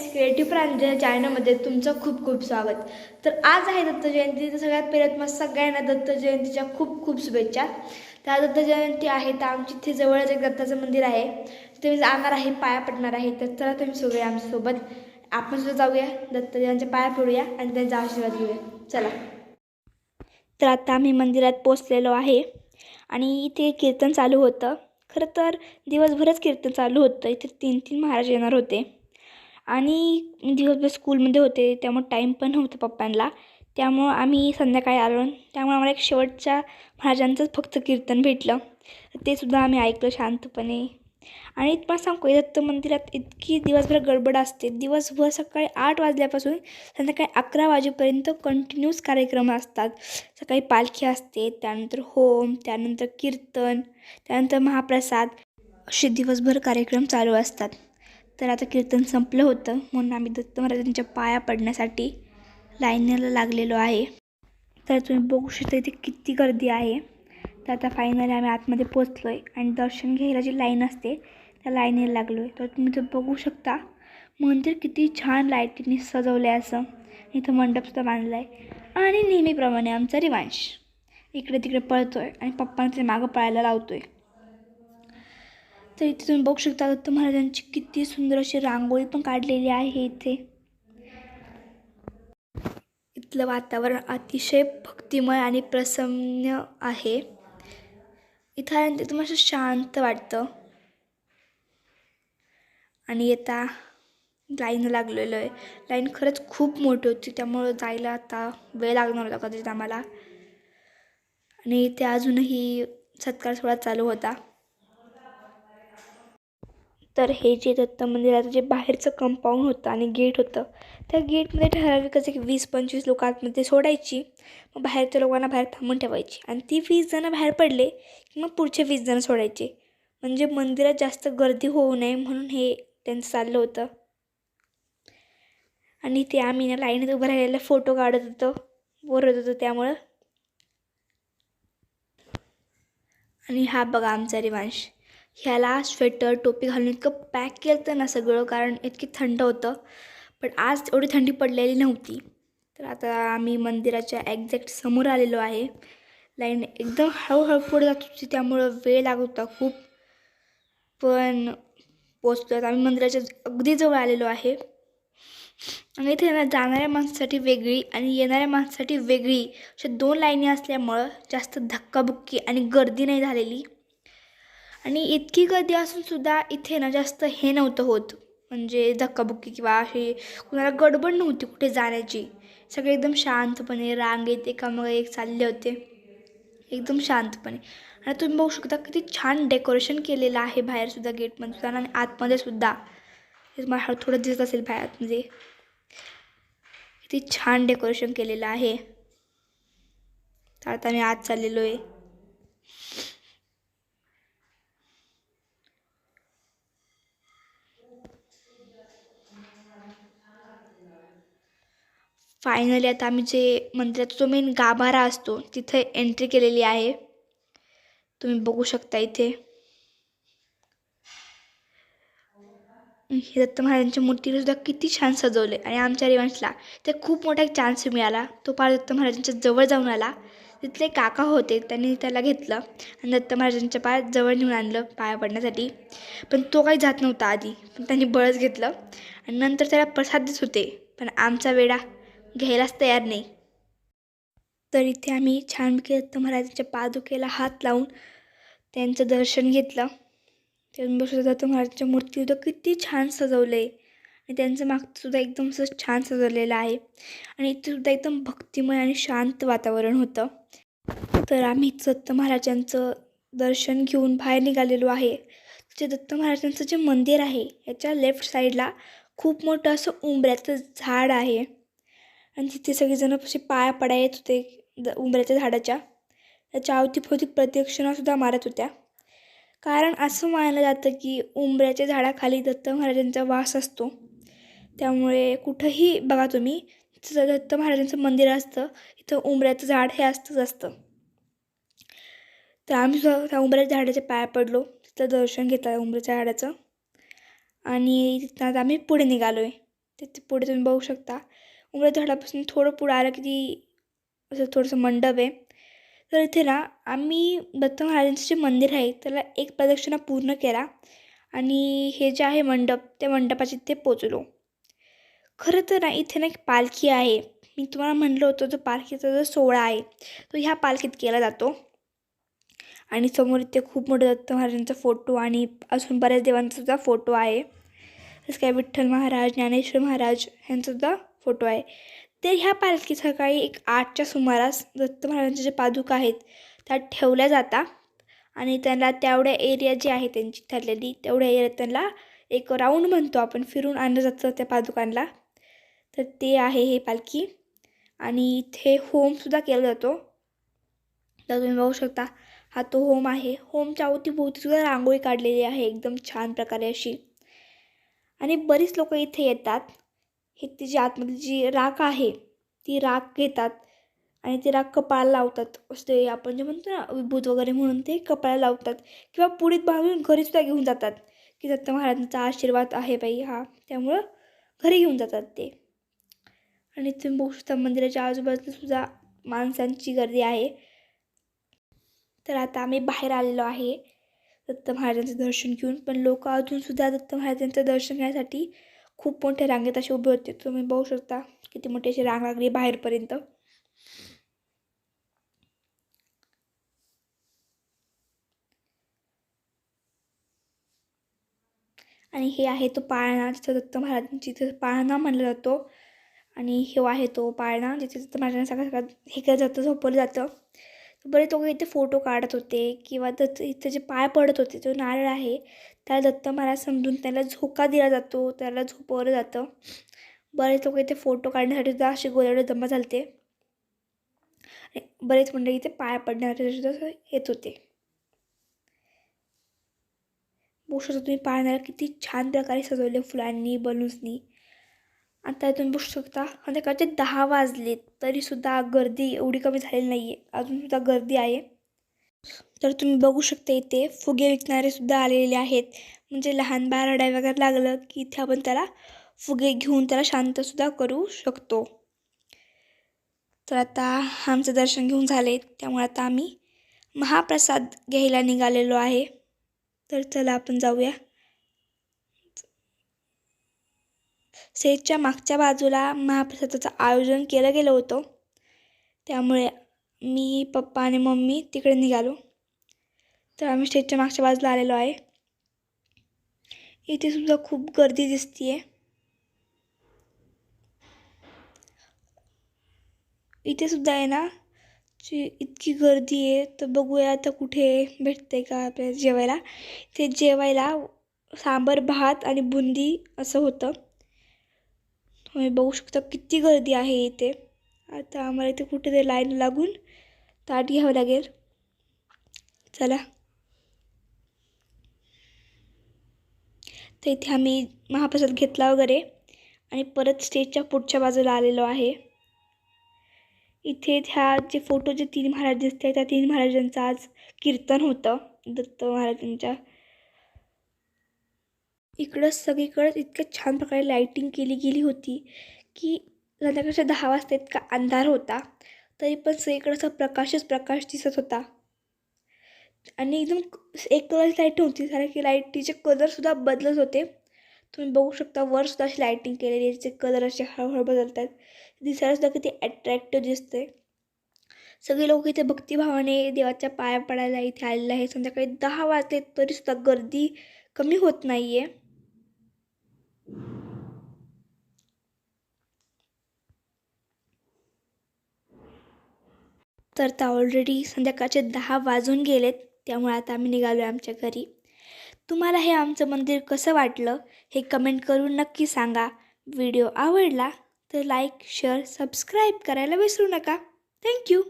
Friends creative प्रांजल चॅनलमध्ये तुमचं खूप खूप स्वागत. तर आज आहे दत्त जयंती तर सगळ्यात पहिल्यात मग सगळ्यांना दत्त जयंतीच्या खूप खूप शुभेच्छा. त्या दत्त जयंती आहे तर आमची इथे जवळच एक दत्ताचं मंदिर आहे. तिथे मी जाणार आहे पाया पडणार आहे तर चला तुम्ही सगळे आमच्यासोबत आपण सुद्धा जाऊया. दत्त जयंतीच्या पाया पडूया आणि त्यांचा आशीर्वाद घेऊया. चला. तर आता आम्ही मंदिरात पोचलेलो आहे आणि इथे कीर्तन चालू होतं. खरं तर दिवसभरच कीर्तन चालू होतं. इथे तीन तीन महाराज येणार होते. आणि दिवसभर स्कूलमध्ये होते त्यामुळे टाईम पण नव्हतं पप्पांना. त्यामुळं आम्ही संध्याकाळी आलो त्यामुळे आम्हाला एक शेवटच्या महाराजांचंच फक्त कीर्तन भेटलं. ते सुद्धा आम्ही ऐकलं शांतपणे. आणि तुम्हाला सांगू दत्त मंदिरात इतकी दिवसभर गडबड असते. दिवसभर सकाळी आठ वाजल्यापासून संध्याकाळी अकरा वाजेपर्यंत कंटिन्यूस कार्यक्रम असतात. सकाळी पालखी असते त्यानंतर होम त्यानंतर कीर्तन त्यानंतर महाप्रसाद. असे दिवसभर कार्यक्रम चालू असतात. तर आता कीर्तन संपलं होतं. म्हणून आम्ही दत्त महाराजांच्या पाया पडण्यासाठी लाईनीला लागलेलो आहे. तर तुम्ही बघू शकता इथे किती गर्दी आहे. तर आता फायनली आम्ही आतमध्ये पोचलो आहे आणि दर्शन घ्यायला जी लाईन असते त्या लाईनीला लागलो आहे तर तुम्ही ते बघू शकता मंदिर किती छान लाईटीने सजवलं आहे असं. इथं मंडपसुद्धा बांधला आहे आणि नेहमीप्रमाणे आमचा रिवांश इकडे तिकडे पळतो आहे आणि पप्पांचे मागं पळायला लावतो आहे तर इथे तुम्ही बघू शकता दत्त महाराजांची किती सुंदर अशी रांगोळी पण काढलेली आहे इथे. इथलं वातावरण अतिशय भक्तिमय आणि प्रसन्न आहे. इथं आल्यानंतर तुम्हाला असं शांत वाटतं. आणि येता लाईन लागलेलं आहे. लाईन खरंच खूप मोठी होती त्यामुळं जायला आता वेळ लागणार होता कदाचित आम्हाला. आणि इथे अजूनही सत्कार सोहळा चालू होता. तर हे जे दत्त मंदिराचं जे बाहेरचं कंपाऊंड होतं आणि गेट होतं त्या गेटमध्ये ठराविकच एक वीस पंचवीस लोक आतमध्ये सोडायची. मग बाहेरच्या लोकांना बाहेर थांबून ठेवायची. आणि ती वीस जणं बाहेर पडले की मग पुढचे वीस जणं सोडायचे. म्हणजे मंदिरात जास्त गर्दी होऊ नये म्हणून हे त्यांचं चाललं होतं. आणि ते आम्ही ना लाईनीत उभं राहिलेला फोटो काढत होतो. बोलत होतो त्यामुळं. आणि हा बघा आमचा रिवांश ह्याला स्वेटर टोपी घालून इतकं पॅक केलं तर ना सगळं कारण इतकी थंड होतं. पण आज एवढी थंडी पडलेली नव्हती. तर आता आम्ही मंदिराच्या एक्झॅक्ट समोर आलेलो आहे. लाईन एकदम हळूहळू पुढे जात होती त्यामुळं वेळ लागत होता खूप. पण पोचतो आम्ही मंदिराच्या अगदी जवळ आलेलो आहे. आणि इथे ना जाणाऱ्या माणसासाठी वेगळी आणि येणाऱ्या माणसासाठी वेगळी अशा दोन लाईनी असल्यामुळं जास्त धक्काबुक्की आणि गर्दी नाही झालेली. आणि इतकी गर्दी असूनसुद्धा इथे ना जास्त हे नव्हतं होत. म्हणजे धक्काबुक्की किंवा अशी कुणाला गडबड नव्हती कुठे जाण्याची. सगळे एकदम शांतपणे रांगेत एकामागं एक चालले होते. एकदम शांतपणे. आणि तुम्ही बघू शकता किती छान डेकोरेशन केलेलं आहे बाहेरसुद्धा गेटमध्ये सुद्धा आणि आतमध्ये सुद्धा. तुम्हाला थोडं दिसत असेल बाहेर आतमध्ये किती छान डेकोरेशन केलेलं आहे. तर आता मी आत चाललेलो आहे. फायनली आता आम्ही जे मंदिराचा जो मेन गाभारा असतो तिथे एंट्री केलेली आहे. तुम्ही बघू शकता इथे. हे दत्त महाराजांच्या मूर्तीला सुद्धा किती छान सजवले. आणि आमच्या रिवांशला ते खूप मोठा एक चान्स मिळाला. तो पार दत्त महाराजांच्या जवळ जाऊन आला. तिथले काका होते त्यांनी त्याला घेतलं. आणि दत्त महाराजांच्या पाय जवळ नेऊन आणलं पाया पडण्यासाठी. पण तो काही जात नव्हता आधी. पण त्यांनी बळच घेतलं. आणि नंतर त्याला प्रसाद होते. पण आमचा वेडा घ्यायलाच तयार नाही. तर इथे आम्ही छानपैकी दत्त महाराजांच्या पादुकेला हात लावून त्यांचं दर्शन घेतलं. त्यामुळे दत्त महाराजांच्या मूर्ती सुद्धा किती छान सजवलं. आहे आणि त्यांचं मागसुद्धा एकदम असं छान सजवलेलं आहे. आणि इथे सुद्धा एकदम भक्तिमय आणि शांत वातावरण होतं. तर आम्ही दत्त महाराजांचं दर्शन घेऊन बाहेर निघालेलो आहे. जे दत्त महाराजांचं जे मंदिर आहे याच्या लेफ्ट साईडला खूप मोठं असं उंबऱ्याचं झाड आहे. आणि तिथे सगळेजणं असे पाया पडा येत होते द उंबऱ्याच्या झाडाच्या. त्याच्या अवतीभोवती प्रदक्षिणासुद्धा मारत होत्या. कारण असं मानलं जातं की उंबऱ्याच्या झाडाखाली दत्त महाराजांचा वास असतो. त्यामुळे कुठंही बघा तुम्ही तिथं दत्त महाराजांचं मंदिर असतं इथं उंबऱ्याचं झाड हे असतंच असतं. तर आम्ही त्या उंबऱ्याच्या झाडाच्या पाया पडलो तिथं दर्शन घेतलं उंबऱ्याच्या झाडाचं. आणि तिथं आता आम्ही पुढे निघालो आहे तिथे पुढे तुम्ही बघू शकता उमरा झाडापासून थोडं पुढं आलं की ती असं थोडंसं मंडप आहे. तर इथे ना आम्ही दत्त महाराजांचं जे मंदिर आहे त्याला एक प्रदक्षिणा पूर्ण केला आणि हे जे आहे मंडप त्या मंडपाच्या इथे पोचलो. खरं तर ना इथे ना एक पालखी आहे. मी तुम्हाला म्हणलं होतं जो पालखीचा जो सोहळा आहे तो ह्या पालखीत केला जातो. आणि समोर इथे खूप मोठं दत्त महाराजांचा फोटो आणि अजून बऱ्याच देवांचा सुद्धा फोटो आहे. जसं काय विठ्ठल महाराज ज्ञानेश्वर महाराज यांचासुद्धा फोटो आहे. तर ह्या पालखी सकाळी एक आठच्या सुमारास दत्त महाराजांच्या ज्या पादुका आहेत त्या ठेवल्या जातात. आणि त्यांना तेवढ्या एरिया जी आहे त्यांची ठरलेली तेवढ्या एरियात त्यांना एक राऊंड म्हणतो आपण फिरून आणलं जातं त्या पादुकांना. तर ते आहे हे पालखी. आणि इथे होमसुद्धा केला जातो. तर तुम्ही बघू शकता हा तो होम आहे. होमच्या अवतीभोवतीसुद्धा रांगोळी काढलेली आहे एकदम छान प्रकारे अशी. आणि बरीच लोक इथे येतात. हे तिची आतमधली जी राख आहे ती राख घेतात आणि ते राख कपाळाला लावतात. असते आपण जे म्हणतो ना विभूत वगैरे म्हणून ते कपाळाला लावतात किंवा पुढीत बांधून घरीसुद्धा घेऊन जातात. की दत्त महाराजांचा आशीर्वाद आहे बाई हा त्यामुळं घरी घेऊन जातात ते. आणि तुम्ही बघू शकता मंदिराच्या आजूबाजूला सुद्धा माणसांची गर्दी आहे. तर आता आम्ही बाहेर आलेलो आहे. दत्त महाराजांचं दर्शन घेऊन पण लोक अजूनसुद्धा दत्त महाराजांचं दर्शन घेण्यासाठी खूप मोठ्या रांगेत असे उभे होते. तुम्ही बघू शकता किती मोठी अशी रांग लागली बाहेरपर्यंत. आणि हे आहे तो पाळणा जिथं दत्त महाराज जिथे पाळणा म्हणला जातो. आणि हे आहे तो पाळणा जिथे दत्त महाराजांना सगळं सगळं हे केलं जातं झोपवलं जातं. बरेच लोक इथे फोटो काढत होते किंवा दत्त इथे जे पाय पडत होते जो नारळ आहे त्याला दत्त महाराज समजून त्याला झोका दिला जातो त्याला झोपवलं जातं. बरेच लोक इथे फोटो काढण्यासाठी सुद्धा असे गोल्याडे जमा झालते. आणि बरेच मंडळी इथे पाय पडण्यासाठी सुद्धा येत होते. बघू शकता तुम्ही पाहण्याला किती छान प्रकारे सजवले फुलांनी बलून्सनी आता तुम्ही बघू शकता. संध्याकाळचे दहा वाजलेत. तरीसुद्धा गर्दी एवढी कमी झालेली नाही आहे अजूनसुद्धा गर्दी आहे. तर तुम्ही बघू शकता इथे फुगे विकणारेसुद्धा आलेले आहेत. म्हणजे लहान बाळ रडाय वगैरे लागलं की इथे आपण त्याला फुगे घेऊन त्याला शांतसुद्धा करू शकतो. तर आता आमचं दर्शन घेऊन झाले त्यामुळे आता आम्ही महाप्रसाद घ्यायला निघालेलो आहे. तर चला आपण जाऊया. स्टेजच्या मागच्या बाजूला महाप्रसादाचं आयोजन केलं गेलं होतं. त्यामुळे मी पप्पा आणि मम्मी तिकडे निघालो. तर आम्ही स्टेजच्या मागच्या बाजूला आलेलो आहे. इथे सुद्धा खूप गर्दी दिसते आहे इथे सुद्धा आहे ना जी इतकी गर्दी आहे तर बघूया आता कुठे भेटते का आपल्याला जेवायला. ते जेवायला सांबर भात आणि बुंदी असं होतं. तुम्ही बघू शकता किती गर्दी आहे इथे. आता आम्हाला इथे कुठेतरी लाईन लागून ताट घ्यावं लागेल. चला. तर इथे आम्ही महाप्रसाद घेतला वगैरे आणि परत स्टेजच्या पुढच्या बाजूला आलेलो आहे. इथे ह्या जे फोटो जे तीन महाराज दिसते त्या तीन महाराजांचं आज कीर्तन होतं. दत्त महाराजांच्या इकडं सगळीकडं इतकं छान प्रकारे लाईटिंग केली गेली होती की संध्याकाळच्या दहा वाजता इतका अंधार होता तरी पण सगळीकडं असा प्रकाशच प्रकाश दिसत होता. आणि एकदम एक कलरची लाइट होती कारण की लाईटीचे कलरसुद्धा बदलत होते. तुम्ही बघू शकता वरसुद्धा अशी लाईटिंग केलेली आहे त्याचे कलर असे हळूहळू बदलत आहेत दिसायलासुद्धा किती ॲट्रॅक्टिव्ह दिसते सगळे लोक इथे भक्तिभावाने देवाच्या पाया पडायला इथे आलेले आहे संध्याकाळी दहा वाजले तरीसुद्धा गर्दी कमी होत नाही आहे तर आता ऑलरेडी संध्याकाळचे दहा वाजून गेलेत त्यामुळे आता आम्ही निघालो आहे आमच्या घरी. तुम्हाला हे आमचं मंदिर कसं वाटलं हे कमेंट करून नक्की सांगा. व्हिडिओ आवडला तर लाईक शेअर सबस्क्राईब करायला विसरू नका. थँक्यू